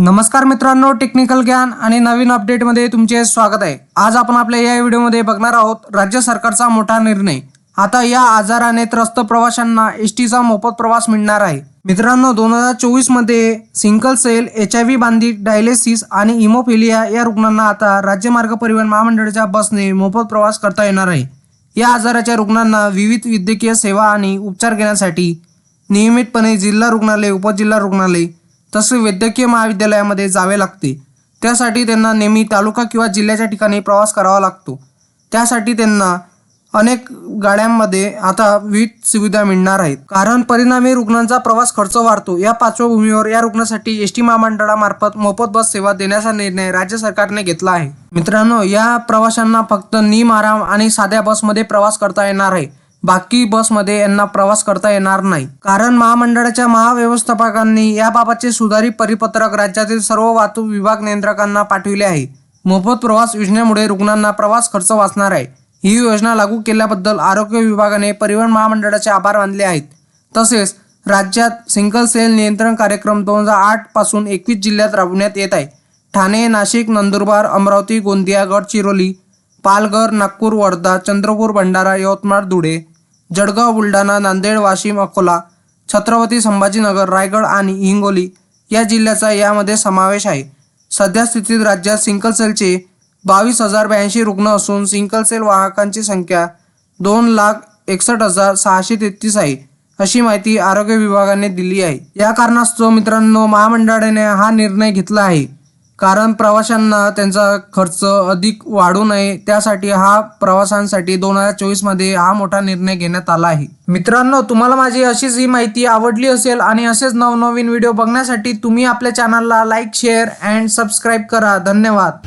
नमस्कार मित्रांनो टेक्निकल ज्ञान आणि नवीन अपडेटमध्ये तुमचे स्वागत आहे. आज आपण आपल्या या व्हिडिओमध्ये बघणार आहोत राज्य सरकारचा मोठा निर्णय. आता या आजाराने त्रस्त प्रवाशांना एस टीचा मोफत प्रवास मिळणार आहे. मित्रांनो दोन हजार चोवीसमध्ये single cell H I V बांधित dialysis आणि इमोफिलिया या रुग्णांना आता राज्य मार्ग परिवहन महामंडळाच्या बसने मोफत प्रवास करता येणार आहे. या आजाराच्या रुग्णांना विविध वैद्यकीय सेवा आणि उपचार घेण्यासाठी नियमितपणे जिल्हा रुग्णालय उपजिल्हा रुग्णालय तसे वैद्यकीय महाविद्यालयामध्ये जावे लागते. त्यासाठी त्यांना नेहमी तालुका किंवा जिल्ह्याच्या ठिकाणी प्रवास करावा लागतो. त्यासाठी त्यांना अनेक गाड्यांमध्ये आता विविध सुविधा मिळणार आहेत. कारण परिणामी रुग्णांचा प्रवास खर्च वाढतो. या पार्श्वभूमीवर या रुग्णासाठी एस टी महामंडळामार्फत मोफत बस सेवा देण्याचा निर्णय राज्य सरकारने घेतला आहे. मित्रांनो या प्रवाशांना फक्त निम आराम आणि साध्या बसमध्ये प्रवास करता येणार आहे. बाकी बसमध्ये यांना प्रवास करता येणार नाही. कारण महामंडळाच्या महाव्यवस्थापकांनी याबाबतचे सुधारित परिपत्रक राज्यातील सर्व वाहतूक विभाग नियंत्रकांना पाठविले आहे. मोफत प्रवास योजनेमुळे रुग्णांना प्रवास खर्च वाचणार आहे. ही योजना लागू केल्याबद्दल आरोग्य विभागाने परिवहन महामंडळाचे आभार मानले आहेत. तसेच राज्यात सिंगल सेल नियंत्रण कार्यक्रम दोन हजार आठपासून एकवीस जिल्ह्यात राबवण्यात येत आहे. ठाणे नाशिक नंदुरबार अमरावती गोंदिया गडचिरोली पालघर नागपूर वर्धा चंद्रपूर भंडारा यवतमाळ धुळे जळगाव बुलढाणा नांदेड वाशिम अकोला छत्रपती संभाजीनगर रायगड आणि हिंगोली या जिल्ह्याचा यामध्ये समावेश आहे. सध्या स्थितीत राज्यात सिंकल सेलचे बावीस हजार ब्याऐंशी रुग्ण असून सिंकल सेल वाहकांची संख्या दोन लाख एकसष्ट हजार सहाशे तेहतीस आहे अशी माहिती आरोग्य विभागाने दिली आहे. या कारणास्तव मित्रांनो महामंडळाने हा निर्णय घेतला आहे. कारण प्रवाशांना त्यांचा खर्च अधिक वाढू नये त्यासाठी हा प्रवाशांसाठी दोन हजार चोवीसमध्ये हा मोठा निर्णय घेण्यात आला आहे. मित्रांनो तुम्हाला माझी अशीच ही माहिती आवडली असेल आणि असेच नवनवीन व्हिडिओ बघण्यासाठी तुम्ही आपल्या चॅनलला लाईक शेअर अँड सबस्क्राईब करा. धन्यवाद.